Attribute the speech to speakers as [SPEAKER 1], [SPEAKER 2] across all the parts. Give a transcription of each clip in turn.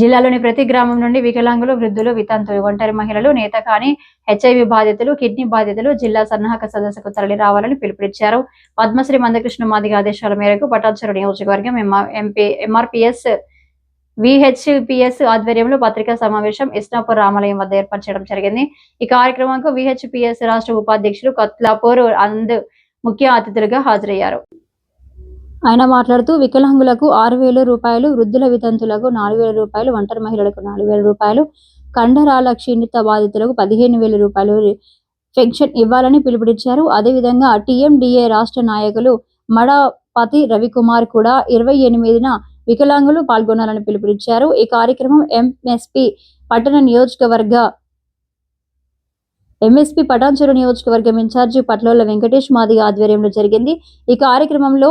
[SPEAKER 1] జిల్లాలోని ప్రతి గ్రామం నుండి వికలాంగులు వృద్ధులు వితంతులు ఒంటరి మహిళలు నేత కాని హెచ్ఐవి బాధితులు కిడ్నీ బాధితులు జిల్లా సన్నాహక సదస్సుకు తరలి రావాలని పిలుపునిచ్చారు. పద్మశ్రీ మందకృష్ణ మాదిగ ఆదేశాల మేరకు పటాన్చెరు నియోజకవర్గం ఎంపీ ఎంఆర్పిఎస్ విహెచ్పిఎస్ ఆధ్వర్యంలో పత్రికా సమావేశం ఇస్నాపూర్ రామాలయం వద్ద ఏర్పాటు చేయడం జరిగింది. ఈ కార్యక్రమంకు విహెచ్పిఎస్ రాష్ట్ర ఉపాధ్యక్షులు కత్లాపూర్ అంద్ ముఖ్య అతిథులుగా హాజరయ్యారు. ఆయన మాట్లాడుతూ వికలాంగులకు ఆరు వేల రూపాయలు వృద్ధుల వితంతులకు నాలుగు వేల రూపాయలు ఒంటరి మహిళలకు నాలుగు వేల రూపాయలు కండరాల క్షీణిత బాధితులకు పదిహేను వేల రూపాయలు పెన్షన్ ఇవ్వాలని పిలుపునిచ్చారు. అదేవిధంగా టీఎండిఏ రాష్ట్ర నాయకులు మడపతి రవికుమార్ కూడా ఇరవై ఎనిమిదిన వికలాంగులు పాల్గొనాలని పిలుపునిచ్చారు. ఈ కార్యక్రమం ఎంఎస్పి పట్టణ నియోజకవర్గ ఎంఎస్పి పటాన్చెరు నియోజకవర్గం ఇన్ఛార్జి పట్లోల వెంకటేష్ మాదిగ ఆధ్వర్యంలో జరిగింది. ఈ కార్యక్రమంలో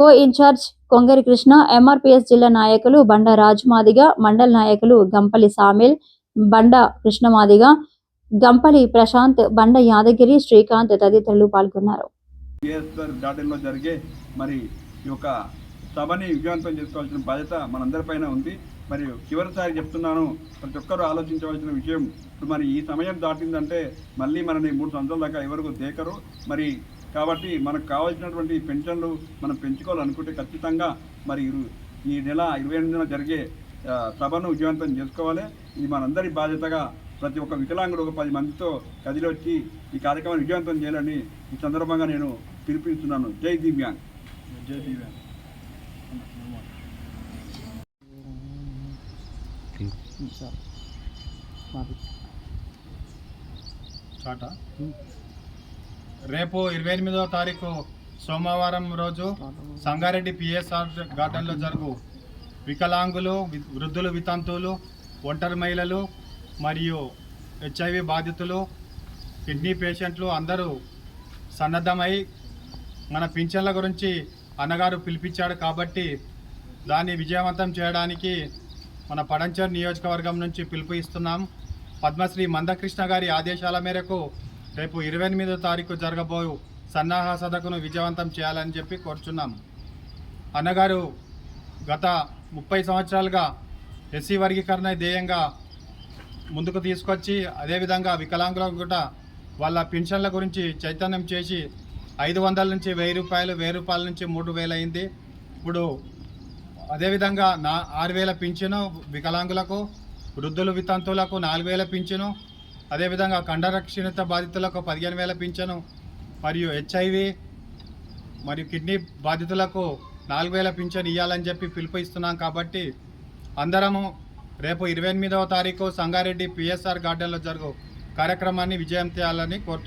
[SPEAKER 1] co incharge Kongari Krishna MRPS జిల్లా నాయకులు బండ రాజు మాదిగ మండల్ నాయకులు గంపలి సామిల్ బండ కృష్ణమాదిగ గంపలి ప్రశాంత్ బండ యాదగిరి శ్రీకాంత్ తదితరులు పాల్గొన్నారు.
[SPEAKER 2] గార్డెన్లో జరిగే మరి ఈ యొక్క సభని విజయవంతం చేసుకోవాల్సిన బాధ్యత మనందరిపైన ఉంది. మరి చివరిసారి చెప్తున్నాను ప్రతి ఒక్కరూ ఆలోచించవలసిన విషయం ఇప్పుడు మరి ఈ సమయం దాటిందంటే మళ్ళీ మనని మూడు సంవత్సరాల దాకా ఎవరికి దేకరు. మరి కాబట్టి మనకు కావాల్సినటువంటి పెన్షన్లు మనం పెంచుకోవాలనుకుంటే ఖచ్చితంగా మరి ఈ నెల ఇరవై ఎనిమిదిన జరిగే సభను విజయవంతం చేసుకోవాలి. ఇది మనందరి బాధ్యతగా ప్రతి ఒక్క వికలాంగుడు ఒక పది మందితో కదిలి వచ్చి ఈ కార్యక్రమాన్ని విజయవంతం చేయాలని ఈ సందర్భంగా నేను పిలిపిస్తున్నాను జై దివ్యాంగ్. జై దివ్యాంగ్.
[SPEAKER 3] చాట రేపు ఇరవై ఎనిమిదవ తారీఖు సోమవారం రోజు సంగారెడ్డి పిఎస్ఆర్ గార్డెన్లో జరుగు వికలాంగులు వృద్ధులు వితంతువులు ఒంటరి మహిళలు మరియు హెచ్ఐవి బాధితులు కిడ్నీ పేషెంట్లు అందరూ సన్నద్ధమై మన పింఛన్ల గురించి అన్నగారు పిలిపించాడు కాబట్టి దాన్ని విజయవంతం చేయడానికి మన పడంచర్ నియోజకవర్గం నుంచి పిలుపు ఇస్తున్నాం. పద్మశ్రీ మందకృష్ణ గారి ఆదేశాల మేరకు రేపు ఇరవై ఎనిమిదో తారీఖు జరగబోయు సన్నాహ సదకును విజయవంతం చేయాలని చెప్పి కోరుచున్నాం. అన్నగారు గత ముప్పై సంవత్సరాలుగా ఎస్సీ వర్గీకరణ ధ్యేయంగా ముందుకు తీసుకొచ్చి అదేవిధంగా వికలాంగులకు కూడా వాళ్ళ పెన్షన్ల గురించి చైతన్యం చేసి ఐదు వందల నుంచి వెయ్యి రూపాయలు వెయ్యి రూపాయల నుంచి మూడు వేలు అయింది. ఇప్పుడు అదేవిధంగా నా ఆరు వేల పింఛను వికలాంగులకు వృద్ధులు వితంతువులకు నాలుగు వేల పింఛను. అదేవిధంగా కండరక్షీణత బాధితులకు పదిహేను వేల పింఛను. మరియు హెచ్ఐవి మరియు కిడ్నీ బాధితులకు నాలుగు వేల పింఛను ఇవ్వాలని చెప్పి పిలుపు ఇస్తున్నాం కాబట్టి అందరము రేపు ఇరవై ఎనిమిదవ తారీఖు సంగారెడ్డి పిఎస్ఆర్ గార్డెన్లో జరుగు కార్యక్రమాన్ని విజయం చేయాలని కోరు